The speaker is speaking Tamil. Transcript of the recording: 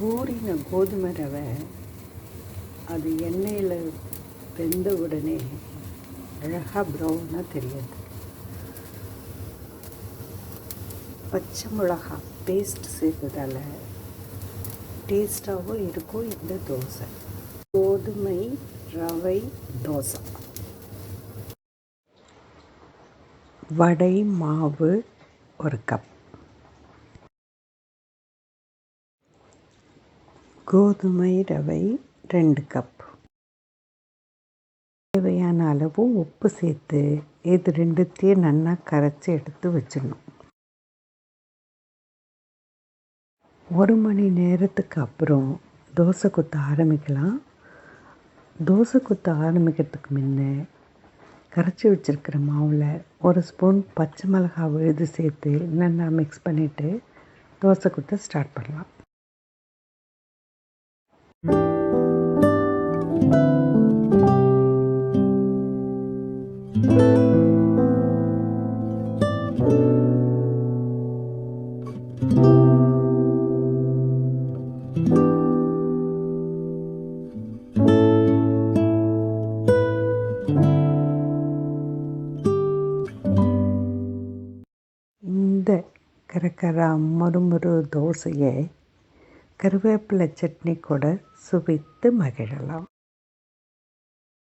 ஊறின கோதுமை ரவை அது எண்ணெயில் வெந்த உடனே அழகாக ப்ரௌனாக தெரியுது. பச்சை மிளகா பேஸ்ட் சேர்த்ததால் டேஸ்ட்டாகவும் இருக்கும் இந்த தோசை. கோதுமை ரவை தோசை. வடை மாவு ஒரு கப் கோதுமை ரவை ரெண்டு கப் தேவையான அளவு உப்பு சேர்த்து இது ரெண்டுத்தையும் நல்லா கரைச்சி எடுத்து வச்சிடணும். ஒரு மணி நேரத்துக்கு அப்புறம் தோசை குத்த ஆரம்பிக்கலாம். தோசை குத்த ஆரம்பிக்கிறதுக்கு முன்ன கரைச்சி வச்சுருக்கிற மாவில் ஒரு ஸ்பூன் பச்சை மிளகாய் விழுது சேர்த்து நல்லா மிக்ஸ் பண்ணிவிட்டு தோசை குத்த ஸ்டார்ட் பண்ணலாம். இந்த கரகரா மொறுமொறு தோசையை கருவேப்பிலை சட்னி கூட சுவைத்து மகிழலாம்.